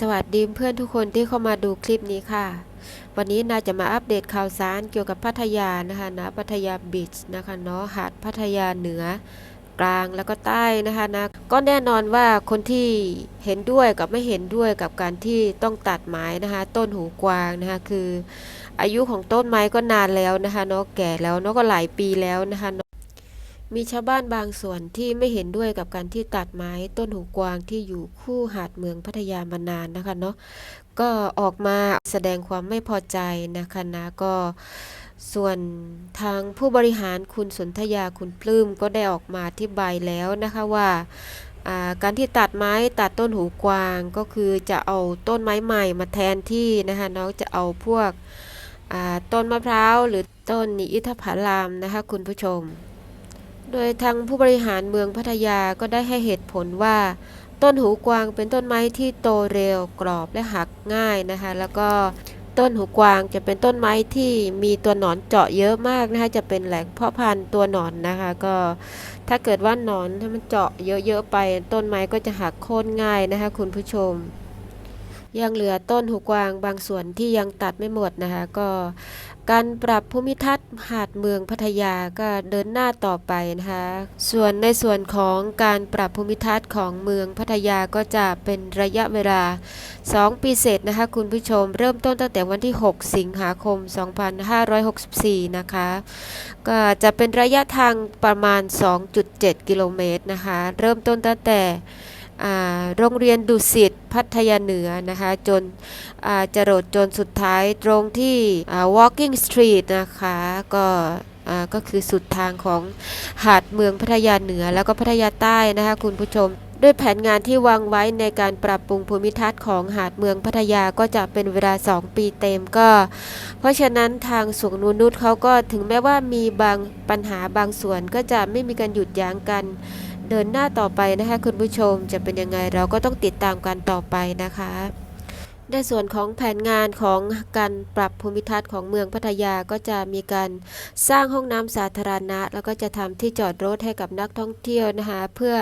สวัสดีเพื่อนทุกคนที่เข้ามาดูคลิปนี้ค่ะ วันนี้นาจะมาอัปเดตข่าวสารเกี่ยวกับพัทยานะคะนะพัทยาบีชนะคะเนาะหาดพัทยาเหนือกลางแล้วก็ใต้นะคะนะก็แน่นอนว่าคนที่เห็นด้วยกับไม่เห็นด้วยกับการที่ต้องตัดไม้นะคะ ต้นหูกวางนะคะคือ อายุของต้นไม้ก็นานแล้วนะคะเนาะแก่แล้วเนาะก็หลายปีแล้วนะคะ มีชาวบ้านบางส่วนที่ไม่เห็นด้วยกับการที่ตัดไม้ต้นหูกวางที่อยู่คู่หาดเมืองพัทยามานานนะคะเนาะก็ออกมาแสดงความไม่พอใจนะคะนะก็ส่วนทางผู้บริหารคุณสนธยาคุณปลื้มก็ได้ออกมาอธิบายแล้วนะคะว่าการที่ตัดไม้ตัดต้นหูกวางก็คือจะเอาต้นไม้ใหม่มาแทนที่นะคะเนาะจะเอาพวกต้นมะพร้าวหรือต้นอิฐผลามนะคะคุณผู้ชม โดยทางผู้บริหารเมืองพัทยาก็ได้ให้เหตุผลว่า ต้นหูกวางเป็นต้นไม้ที่โตเร็วกรอบและหักง่ายนะคะ แล้วก็ต้นหูกวางจะเป็นต้นไม้ที่มีตัวหนอนเจาะเยอะมากนะคะจะเป็นแหล่งเพาะพันธุ์ตัวหนอนนะคะ ก็ถ้าเกิดว่าหนอนถ้ามันเจาะเยอะๆไป ต้นไม้ก็จะหักโค่นง่ายนะคะ คุณผู้ชม ยังเหลือต้นหูกวางบางส่วนที่ยังตัดไม่หมดนะคะ ก็การปรับภูมิทัศน์หาดเมืองพัทยาก็เดินหน้าต่อไปนะคะ ส่วนในส่วนของการปรับภูมิทัศน์ของเมืองพัทยาก็จะเป็นระยะเวลา 2 ปีเสร็จนะคะคุณผู้ชมเริ่มต้นตั้งแต่วันที่ 6 สิงหาคม 2564 นะคะ ก็จะเป็นระยะทางประมาณ 2.7 กิโลเมตรนะคะ เริ่มต้นตั้งแต่ โรงเรียนดุสิตพัทยาเหนือนะคะจนจะโรดจนสุดท้ายตรงที่ walking street นะคะก็ก็คือสุดทางของหาดเมืองพัทยาเหนือแล้วก็พัทยาใต้นะคะคุณผู้ชมด้วยแผนงานที่วางไว้ในการปรับปรุงภูมิทัศน์ของหาดเมืองพัทยาก็จะเป็นเวลา 2 ปีเต็มก็ เพราะฉะนั้นทางสวนนงนุชเขาก็ถึงแม้ว่ามีบางปัญหาบางส่วนก็จะไม่มีการหยุดยั้งกัน เดินหน้าต่อไปนะคะคุณผู้ชมจะเป็นยังไงเราก็ต้องติดตามกันต่อไปนะคะ ในส่วนของแผนงานของการปรับภูมิทัศน์ของเมืองพัทยาก็จะมีการสร้างห้องน้ำสาธารณะ แล้วก็จะทำที่จอดรถให้กับนักท่องเที่ยวนะคะเพื่อ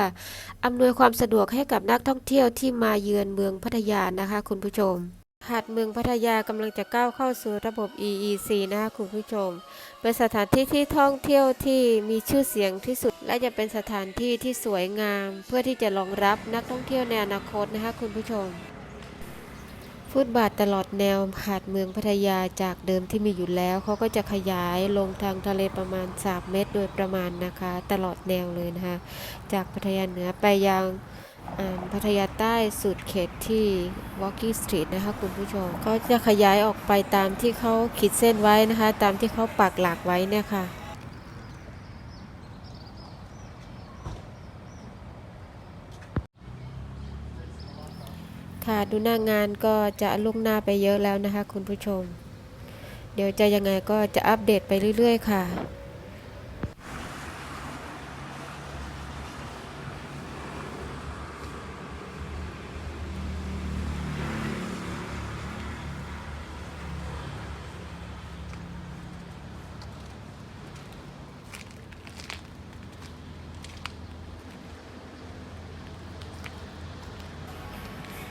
อำนวยความสะดวกให้กับนักท่องเที่ยวที่มาเยือนเมืองพัทยานะคะ คุณผู้ชม หาดเมืองพัทยากำลังจะก้าวเข้าสู่ระบบ EEC นะคะคุณผู้ชม เป็นสถานที่ที่ท่องเที่ยวที่มีชื่อเสียงที่สุด และจะเป็นสถานที่ที่สวยงาม เพื่อที่จะรองรับนักท่องเที่ยวในอนาคตนะคะคุณผู้ชม ฟุตบาทตลอดแนวหาดเมืองพัทยาจากเดิมที่มีอยู่แล้ว เขาก็จะขยายลงทางทะเลประมาณ 3 เมตร โดยประมาณนะคะ ตลอดแนวเลยนะคะ จากพัทยาเหนือไปยัง พัทยาใต้สุดเขตที่ Walking Street นะคะคุณผู้ชม ก็จะขยายออกไปตามที่เขาขีดเส้นไว้นะคะ ตามที่เขาปักหลักไว้เนี่ยค่ะค่ะดูหน้างานก็จะล่วงหน้าไปเยอะแล้วนะคะคุณผู้ชม เดี๋ยวจะยังไงก็จะอัปเดตไปเรื่อย ๆ ค่ะ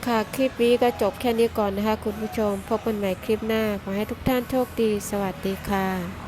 ค่ะ คลิปนี้ก็จบแค่นี้ก่อนนะคะ คุณผู้ชม พบกันใหม่คลิปหน้า ขอให้ทุกท่านโชคดี สวัสดีค่ะ